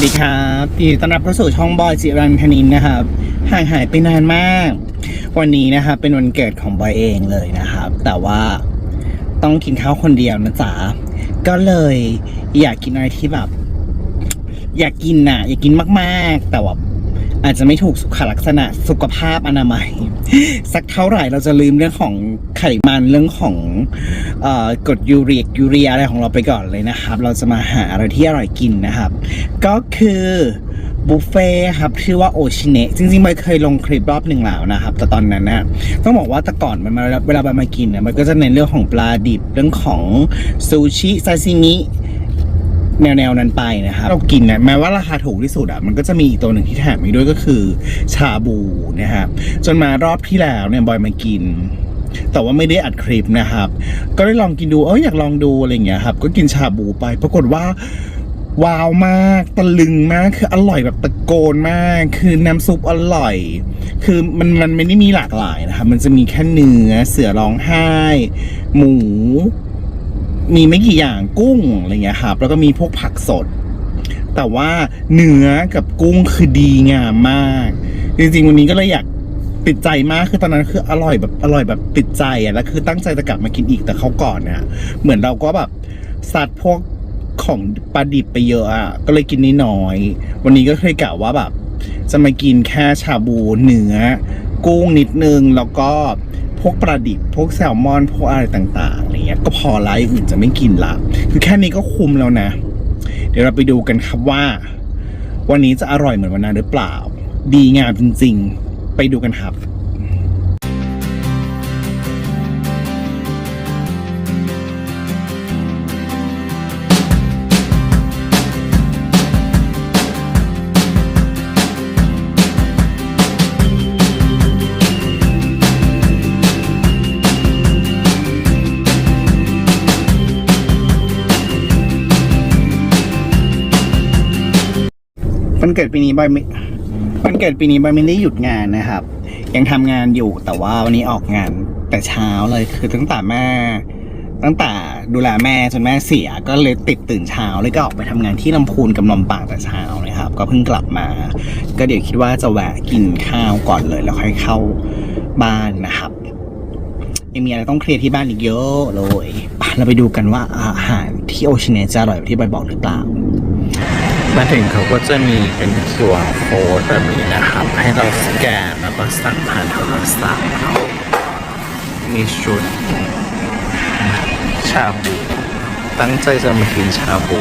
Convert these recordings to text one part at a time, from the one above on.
วัสดีครับยินดีต้อนรับเข้าสู่ช่องบอยจิรันธนินนะครับ ห่างหายไปนานมาก วันนี้นะครับเป็นวันเกิดของบอยเองเลยนะครับ แต่ว่าต้องกินข้าวคนเดียวนะจ๊ะ ก็เลยอยากกินอะไรที่แบบ อยากกินน่ะ อยากกินมาก ๆ แต่ว่า อาจจะไม่ถูกสุขลักษณะสุขภาพอนามัย สักเท่าไหร่เราจะลืมเรื่องของไขมันเรื่องของอกรดยูเรียกยูเรียอะไรของเราไปก่อนเลยนะครับ เราจะมาหาอะไรที่อร่อยกินนะครับ ก็คือบุฟเฟ่ต์ครับชื่อว่าโอชิเนะจริงๆไม่เคยลงคลิปรอบหนึ่งแล้วนะครับ แต่ตอนนั้นนะต้องบอกว่าแต่ก่อนมันมาเวลาไปมากินเนี่ยมันก็จะเน้นเรื่องของปลาดิบเรื่องของซูชิซาซิมิ แนวแนวๆนั้นไปนะครับเรากินเนี่ยแม้ว่าราคาถูกที่สุดอะมันก็จะมีอีกตัวหนึ่งที่แถมอีกด้วยก็คือชาบูนะครับจนมารอบที่แล้วเนี่ยบอยมากิน แต่ว่าไม่ได้อัดคลิปนะครับ ก็ได้ลองกินดูเอออยากลองดูอะไรอย่างเงี้ยครับ ก็กินชาบูไป ปรากฏว่าว้าวมากตะลึงมากคืออร่อยแบบตะโกนมาก คือน้ำซุปอร่อย คือมันมันไม่ได้มีหลากหลายนะครับมันจะมีแค่เนื้อเสือร้องไห้ หมู มีไม่กี่อย่างกุ้งอะไรเงี้ยครับแล้วก็มีพวกผักสด แต่ว่าเนื้อกับกุ้งคือดีงามมาก จริงๆวันนี้ก็เลยอยากติดใจมากคือตอนนั้นคืออร่อยแบบอร่อยแบบติดใจอะแล้วคือตั้งใจจะกลับมากินอีกแต่เขาก่อนเนี่ยเหมือนเราก็แบบซัดพวกของปลาดิบไปเยอะอะก็เลยกินนิดน้อย วันนี้ก็เคยกะว่าแบบ จะมากินแค่ชาบูเนื้อ กุ้งนิดนึงแล้วก็ พวกปลาดิบพวกแซลมอนพวกอะไรต่างๆอะไรเงี้ยก็พอละอื่นจะไม่กินละคือแค่นี้ก็คุ้มแล้วนะ เดี๋ยวเราไปดูกันครับว่า วันนี้จะอร่อยเหมือนวันนั้นหรือเปล่า ดีงามจริง ๆ ไปดูกันครับ วันเกิดปีนี้บอยไม่วันเกิดปีนี้บอยไม่ได้หยุดงานนะครับ ยังทำงานอยู่แต่ว่าวันนี้ออกงานแต่เช้าเลยคือตั้งแต่แม่ ตั้งแต่ดูแลแม่จนแม่เสียก็เลยติดตื่นเช้าเลยก็ออกไปทำงานที่ลำพูนกับลำปางแต่เช้านะครับ ก็เพิ่งกลับมา ก็เดี๋ยวคิดว่าจะแวะกินข้าวก่อนเลยแล้วค่อยเข้าบ้านนะครับยังมีอะไรต้องเคลียร์ที่บ้านอีกเยอะเลยเราไปดูกันว่าอาหารที่โอชิเนจะอร่อยที่บอยบอกหรือเปล่า มาถึงเขาก็จะมีเป็น QR code แบบนี้นะครับ ให้เราสแกนแล้วก็สั่งผ่านโทรศัพท์มีชุด ชาบู ตั้งใจจะมากินชาบู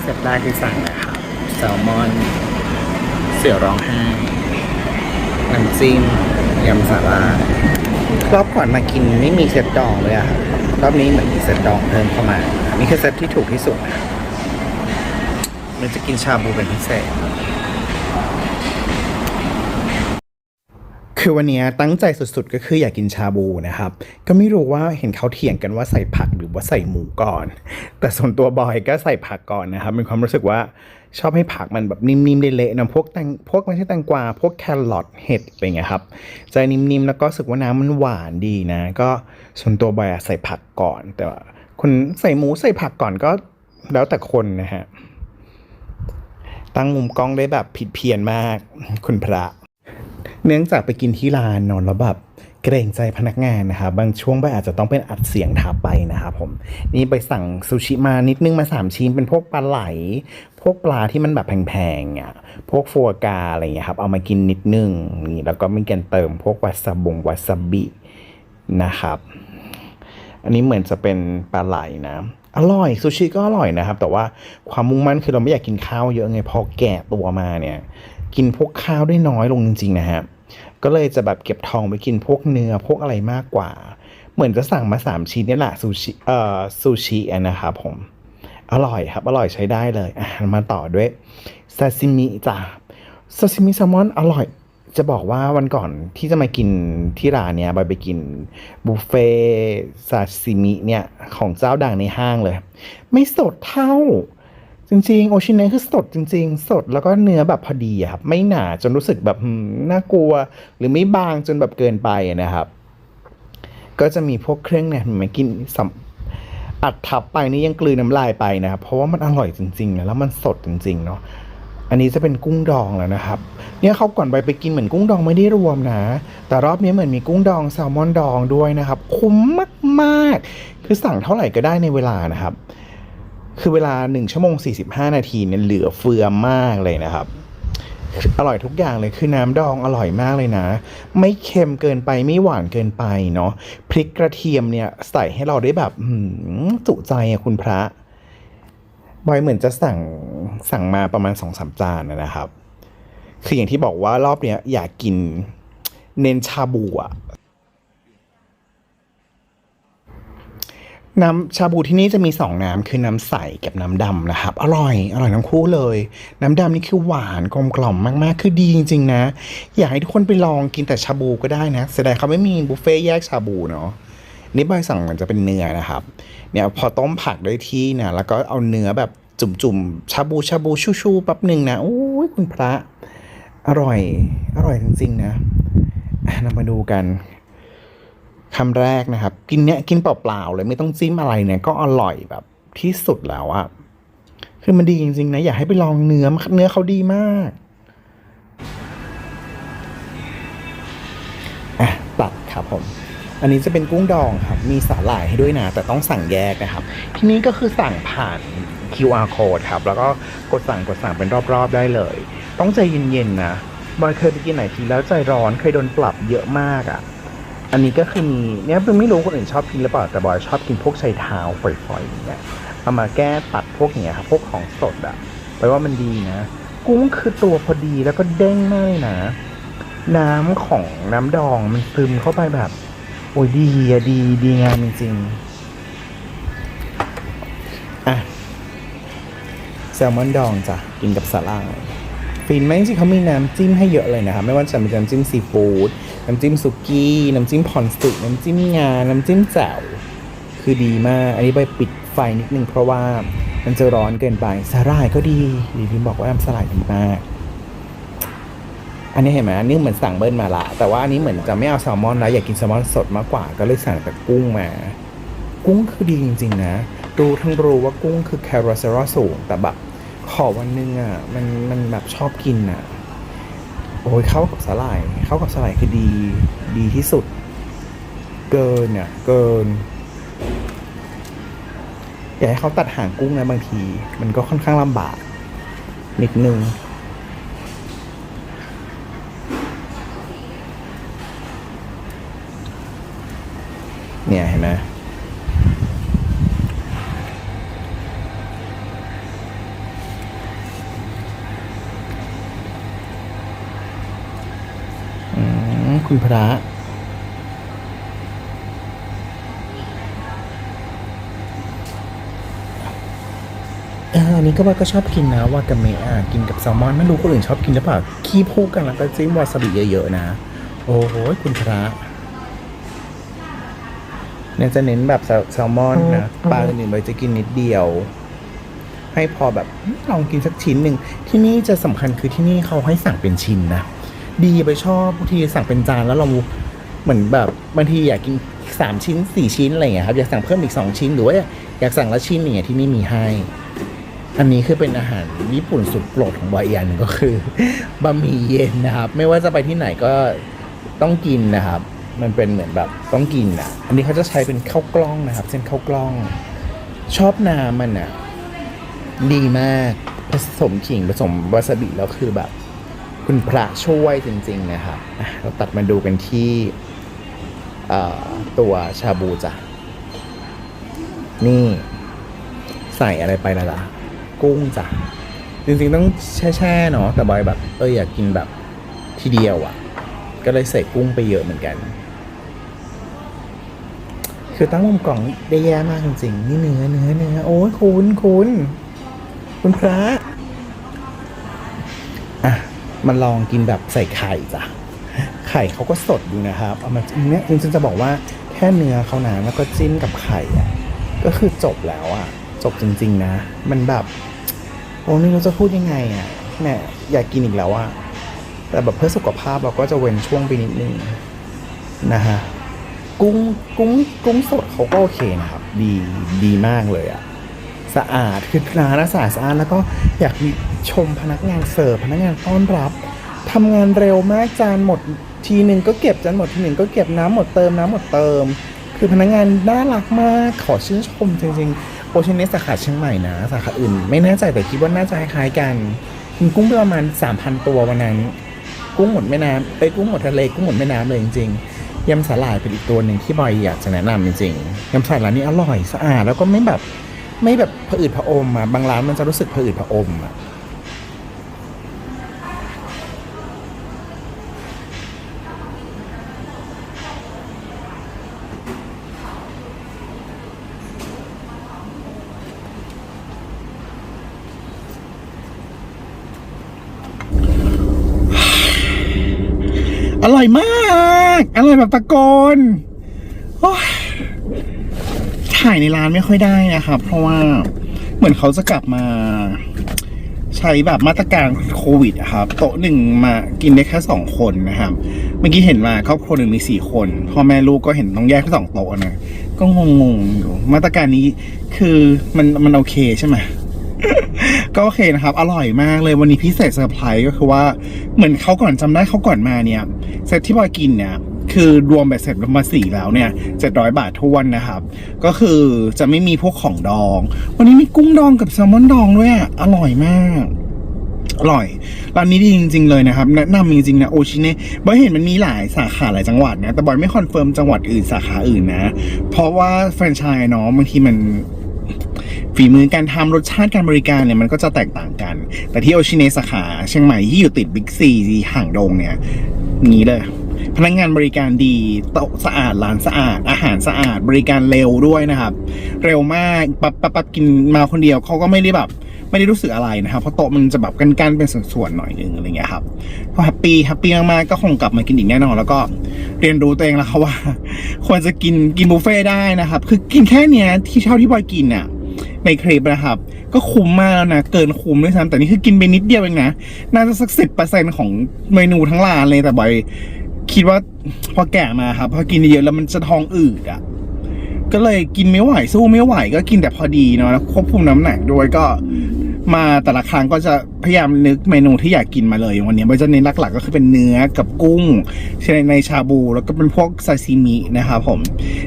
เซตแรกที่สั่งนะครับแซลมอนเสือร้องไห้น้ำจิ้มยำสาลา รอบก่อนมากินไม่มีเซตดองเลยอะครับ รอบนี้เหมือนมีเซตดองเพิ่มเข้ามาอันนี้คือเซตที่ถูกที่สุดนะครับมันจะกินชาบูเป็นพิเศษ คือวันนี้ตั้งใจสุดๆ ก็คืออยากกินชาบูนะครับ ก็ไม่รู้ว่าเห็นเขาเถียงกันว่าใส่ผักหรือว่าใส่หมูก่อน แต่ส่วนตัวบอยก็ใส่ผักก่อนนะครับเป็นความรู้สึกว่าชอบให้ผักมันแบบนิ่มๆเละๆนะพวกแตงพวกไม่ใช่แตงกวาพวกแครอทเห็ดอะไรเงี้ยครับจะนิ่มๆแล้วก็รู้สึกว่าน้ำมันหวานดีนะ ก็ส่วนตัวบอยใส่ผักก่อน แต่ว่าคนใส่หมูใส่ผักก่อนก็แล้วแต่คนนะฮะตั้งมุมกล้องได้แบบผิดเพี้ยนมากคุณพระ เนื่องจากไปกินที่ร้านนอนแล้วแบบเกรงใจพนักงานนะครับบางช่วงไปอาจจะต้องเป็นอัดเสียงทับไปนะครับผม นี่ไปสั่งซูชิมานิดนึงมาสามชิ้นเป็นพวกปลาไหล พวกปลาที่มันแบบแพงๆอะพวกฟัวกราอะไรอย่างเงี้ยครับเอามากินนิดนึงนี่แล้วก็มีการเติมพวกวาซาบงวาซาบินะครับ อันนี้เหมือนจะเป็นปลาไหลนะอร่อยซูชิก็อร่อยนะครับ แต่ว่าความมุ่งมั่นคือเราไม่อยากกินข้าวเยอะไงพอแก่ตัวมาเนี่ย กินพวกข้าวได้น้อยลงจริงๆนะฮะก็เลยจะแบบเก็บทองไปกินพวกเนื้อพวกอะไรมากกว่า เหมือนจะสั่งมาสามชิ้นนี่แหละซูชิเอ่อซูชินะครับผมอร่อยครับ อร่อยใช้ได้เลยอะมาต่อด้วยซาซิมิจ้ะซาซิมิแซลมอนอร่อยจะบอกว่าวันก่อนที่จะมากินที่ร้านเนี้ยบอยไปกินบุฟเฟ่ซาซิมิเนี่ยของเจ้าดังในห้างเลย ไม่สดเท่า จริงๆ โอชิเนะคือสดจริง ๆ สดแล้วก็เนื้อแบบพอดีครับ ไม่หนาจนรู้สึกแบบน่ากลัว หรือไม่บางจนแบบเกินไปนะครับ ก็จะมีพวกเครื่องเนี่ยเห็นกินสัมอัดทับไปนี่ยังกลืนน้ำลายไปนะครับ เพราะว่ามันอร่อยจริงๆนะแล้วมันสดจริง ๆ เนาะอันนี้จะเป็นกุ้งดองแล้วนะครับ เนี่ยเขาก่อนไปไปกินเหมือนกุ้งดองไม่ได้รวมนะ แต่รอบนี้เหมือนมีกุ้งดองแซลมอนดองด้วยนะครับ คุ้มมากๆ คือสั่งเท่าไหร่ก็ได้ในเวลานะครับ คือเวลา 1 ชั่วโมง 45 นาทีเนี่ยเหลือเฟือมากเลยนะครับ อร่อยทุกอย่างเลยคือน้ำดองอร่อยมากเลยนะ ไม่เค็มเกินไปไม่หวานเกินไปเนาะพริกกระเทียมเนี่ยใส่ให้เราได้แบบจุใจอะคุณพระบอยเหมือนจะสั่งสั่งมาประมาณสองสามจานนะนะครับ คืออย่างที่บอกว่ารอบเนี้ยอยากกินเน้นชาบูอะ น้ำชาบูที่นี่จะมีสองน้ำคือน้ำใสกับน้ำดำนะครับ อร่อย อร่อยทั้งคู่เลย น้ำดำนี่คือหวานกลมกล่อมมากๆ คือดีจริง ๆ นะ อยากให้ทุกคนไปลองกินแต่ชาบูก็ได้นะเสียดายเขาไม่มีบุฟเฟ่แยกชาบูเนาะนี่บอยสั่งมันจะเป็นเนื้อนะครับ เนี่ยพอต้มผักด้วยที่นะแล้วก็เอาเนื้อแบบจุ่มๆชาบูชาบูชูๆแป๊บหนึ่งนะโอ้ยคุณพระ อร่อย อร่อยจริงๆนะอะเรามาดูกัน คำแรกนะครับ กินเนี้ยกินเปล่าๆเลยไม่ต้องจิ้มอะไรเนี่ยก็อร่อยแบบที่สุดแล้วอะคือมันดีจริงๆนะอยากให้ไปลองเนื้อเนื้อเขาดีมากอะตัดครับผม อันนี้จะเป็นกุ้งดองครับ มีสาหร่ายให้ด้วยนะแต่ต้องสั่งแยกนะครับ ที่นี้ก็คือสั่งผ่าน QR code ครับ แล้วก็กดสั่งกดสั่งเป็นรอบๆได้เลย ต้องใจเย็นๆนะบอยเคยไปกินไหนทีแล้วใจร้อนเคยโดนปรับเยอะมากอะ่ะ อันนี้ก็คือมีเนี่ยไม่รู้คนอื่นชอบกินหรือเปล่าแต่บอยชอบกินพวกไชเท้าฝอยๆอย่างเงี้ยเอามาแก้ตัดพวกเนี้ยครับพวกของสดอะ่ะแปลว่ามันดีนะ กุ้งคือตัวพอดีแล้วก็เด้งมากเลยนะ น้ำของน้ำดองมันซึมเข้าไปแบบ โอ้ยดีอะดีดีงามจริงๆอะแซลมอนดองจ้ะกินกับสาลาย ฟินไหมจริงๆเขามีน้ำจิ้มให้เยอะเลยนะครับไม่ว่าจะเป็นน้ำจิ้มซีฟู้ดน้ำจิ้มสุกี้น้ำจิ้มพอนสติกน้ำจิ้มงา น้ำจิ้มแจ่วคือดีมาก อันนี้ไปปิดไฟนิดนึงเพราะว่ามันจะร้อนเกินไปสาหร่ายก็ดีดีพิมบอกว่าน้ำสาหร่ายดีมากอันนี้เห็นไหมอันนี้เหมือนสั่งเบิ้ลมาละแต่ว่าอันนี้เหมือนจะไม่เอาแซลมอนแล้วอยากกินแซลมอนสดมากกว่า ก็เลยสั่งแต่กุ้งมา กุ้งคือดีจริงๆนะรู้ทั้งรู้ว่ากุ้งคือแคลอรี่สูงแต่แบบ ขอวันหนึ่งอะมันมันแบบชอบกินอะ โอ้ยเข้ากับสาหร่ายเข้ากับสาหร่ายคือดี ดีที่สุด เกินเนี่ย เกินอยากให้เขาตัดหางกุ้งนะบางที มันก็ค่อนข้างลำบากนิดนึงเนี่ยเห็นไหมอืมคุณพ ระเอออันนี้ก็ว่าก็ชอบกินนะวากาเมะอะกินกับแซลมอนไม่รู้คนอื่นชอบกินหรือเปล่าขี้พูกกันแล้วก็จิ้มวาซาบิเยอะๆนะ โอ้โหคุณพระเนี่ยจะเน้นแบบแซลแซลมอนนะปลาอื่นๆไว้จะกินนิดเดียว ให้พอแบบลองกินสักชิ้นหนึ่งที่นี่จะสำคัญคือที่นี่เขาให้สั่งเป็นชิ้นนะ ดีไปชอบบางทีสั่งเป็นจานแล้วเราเหมือนแบบบางทีอยากกินสามชิ้นสี่ชิ้นอะไรอย่างเงี้ยครับอยากสั่งเพิ่มอีกสองชิ้นหรือว่าอยากสั่งละชิ้นอย่างเงี้ยที่นี่มีให้ อันนี้คือเป็นอาหารญี่ปุ่นสุดโปรดของบอยอีกอย่านก็คือบะหมี่เย็นนะครับ ไม่ว่าจะไปที่ไหนก็ต้องกินนะครับ มันเป็นเหมือนแบบต้องกินอะ อันนี้เขาจะใช้เป็นข้าวกล้องนะครับ เส้นข้าวกล้อง ชอบน้ำมันอะดีมากผสมขิงผสมวาซาบิแล้วคือแบบ คุณพระช่วยจริงๆนะครับเราตัดมาดูกันที่ตัวชาบูจ้ะ นี่ใส่อะไรไปละล่ะกุ้งจ้ะ จริงๆต้องแช่ๆเนาะแต่บอยแบบ เอออยากกินแบบทีเดียวอะ่ะ ก็เลยใส่กุ้งไปเยอะเหมือนกัน คือตั้งมุมกล่องได้แย่มากจริงๆ นี่เนื้อเนื้อเนื้อโอ้ยคุณคุณคุณพระ มาลองกินแบบใส่ไข่จ้ะไข่เขาก็สดอยู่นะครับเอามาเนี่ยจริงๆจะบอกว่าแค่เนื้อเขานะแล้วก็จิ้มกับไข่อะก็คือจบแล้วอะ จบจริง ๆ นะ มันแบบโอ้ไม่รู้จะพูดยังไงอะแหมอยากกินอีกแล้วอะแต่แบบเพื่อสุขภาพเราก็จะเว้นช่วงไปนิดนึงนะฮะกุ้งกุ้งกุ้งสดเขาก็โอเคนะครับ ดีดีมากเลยอะสะอาดคือร้านอะสะอาดสะอาดแล้วก็อยากมี ชมพนักงานเสิร์ฟพนักงานต้อนรับทำงานเร็วมากจานหมดทีหนึ่งก็เก็บจานหมดทีหนึ่งก็เก็บน้ำหมดเติมน้ำหมดเติม คือพนักงานน่ารักมากขอชื่นชมจริงๆโอเชียนเนสสาขาเชียงใหม่นะสาขาอื่น ไม่แน่ใจแต่คิดว่าน่าจะคล้ายกันกินกุ้งไปประมาณ 3,000 ตัววันนั้น กุ้งหมดแม่น้ำไปกุ้งหมดทะเลกุ้งหมดแม่น้ำเลยจริงๆยำสาหร่ายเป็นอีกตัวหนึ่งที่บอยอยากจะแนะนำจริงๆยำสาหร่ายนนี้อร่อยสะอาดแล้วก็ไม่แบบไม่แบบผะอืดผะอมอะบางร้านมันจะรู้สึกผะอืดผะอมอะ อร่อยมาก อร่อยแบบตะโกนอถ่ายในร้านไม่ค่อยได้นะครับ เพราะว่าเหมือนเขาจะกลับมา ใช้แบบมาตรการโควิดครับโต๊ะหนึ่งมากินได้แค่สองคนนะครับ เมื่อกี้เห็นมาครอบครัวหนึ่งมีสี่คนพ่อแม่ลูกก็เห็นต้องแยกแค่สองโต๊ะนะก็งงๆอยู่มาตรการนี้คือมันมันโอเคใช่ไหม ก็โอเคนะครับ อร่อยมากเลยวันนี้พิเศษเซอร์ไพรส์ก็คือว่าเหมือนเขาก่อนจำได้เขาก่อนมาเนี่ยเซตที่บอยกินเนี่ยคือรวมแบบเสร็จมาสี่แล้วเนี่ยเจ็ดร้อยบาททวนนะครับ ก็คือจะไม่มีพวกของดอง วันนี้มีกุ้งดองกับแซลมอนดองด้วยอะอร่อยมากอร่อยร้านนี้ดีจริง ๆ เลยนะครับแนะนำจริงๆนะโอชิเน่บอยเห็นมันมีหลายสาขาหลายจังหวัดนะแต่บอยไม่คอนเฟิร์มจังหวัดอื่นสาขาอื่นนะ เพราะว่าแฟรนไชส์เนาะบางทีมัน ฝีมือการทำรสชาติการบริการเนี่ยมันก็จะแตกต่างกัน แต่ที่โอชิเนสาขาเชียงใหม่ที่อยู่ติดบิ๊กซีห่างดงเนี่ยนี้เลยพนักงานบริการดีโต๊ะสะอาดร้านสะอาด อาหารสะอาดบริการเร็วด้วยนะครับ เร็วมากปั๊บปั๊บปั๊บกินมาคนเดียวเขาก็ไม่ได้แบบไม่ได้รู้สึกอะไรนะครับ เพราะโต๊ะมันจะแบบกันๆเป็นส่วนๆหน่อยนึงอะไรเงี้ยครับก็แฮปปี้แฮปปี้มากๆก็คงกลับมากินอีกแน่นอน แล้วก็เรียนรู้ตัวเองแล้วครับว่า ควรจะกินกินบุฟเฟ่ต์ได้นะครับ คือกินแค่เนี้ยที่เท่าที่บอยกินน่ะ ในครปนะครับ ก็คุ้มมากแล้วนะ เกินคุ้มด้วยซ้ำแต่นี่คือกินไปนิดเดียวเองนะ น่าจะสักสิบเปอร์เซ็นของเมนูทั้งร้านเลยแต่บอยคิดว่าพอแก่มาครับ พอกินเยอะแล้วมันจะท้องอืดอะ ก็เลยกินไม่ไหวสู้ไม่ไหว ก็กินแต่พอดีเนาะแล้วควบคุมน้ำหนักด้วยก็ มาแต่ละครั้งก็จะพยายามนึกเมนูที่อยากกินมาเลยวันนี้มันจะเน้นหลักๆก็คือเป็นเนื้อกับกุ้งเช่นในชาบู แล้วก็เป็นพวกซาซิมินะครับผม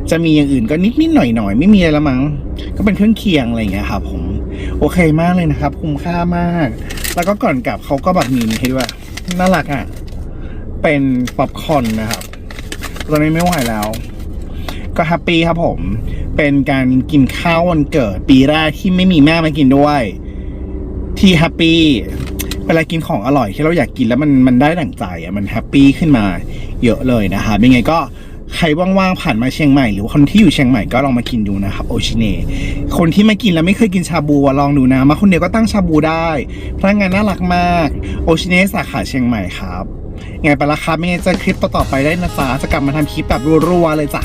จะมีอย่างอื่นก็นิดๆหน่อยๆไม่มีอะไรละมั้งก็เป็นเครื่องเคียงอะไรอย่างเงี้ยครับผมโอเคมากเลยนะครับ คุ้มค่ามาก แล้วก็ก่อนกลับเขาก็แบบมีนี่ให้ด้วยน่ารักอะเป็นป๊อปคอนนะครับตอนนี้ไม่ไหวแล้ว ก็แฮปปี้ครับผม เป็นการกินข้าววันเกิดปีแรกที่ไม่มีแม่มากินด้วย ที่แฮปปี้เวลากินของอร่อยที่เราอยากกินแล้วมันมันได้ดั่งใจอะมันแฮปปี้ขึ้นมาเยอะเลยนะครับยังไงก็ใครว่างๆผ่านมาเชียงใหม่หรือคนที่อยู่เชียงใหม่ก็ลองมากินดูนะครับโอชิเน่คนที่มากินแล้วไม่เคยกินชาบูลองดูนะ มาคนเดียวก็ตั้งชาบูได้พนักงานน่ารักมากโอชิเน่สาขาเชียงใหม่ครับไงไปละครับไม่งั้นจะคลิปต่อๆไปได้นะจ๊ะจะกลับมาทำคลิปแบบรัวๆเลยจ้ะ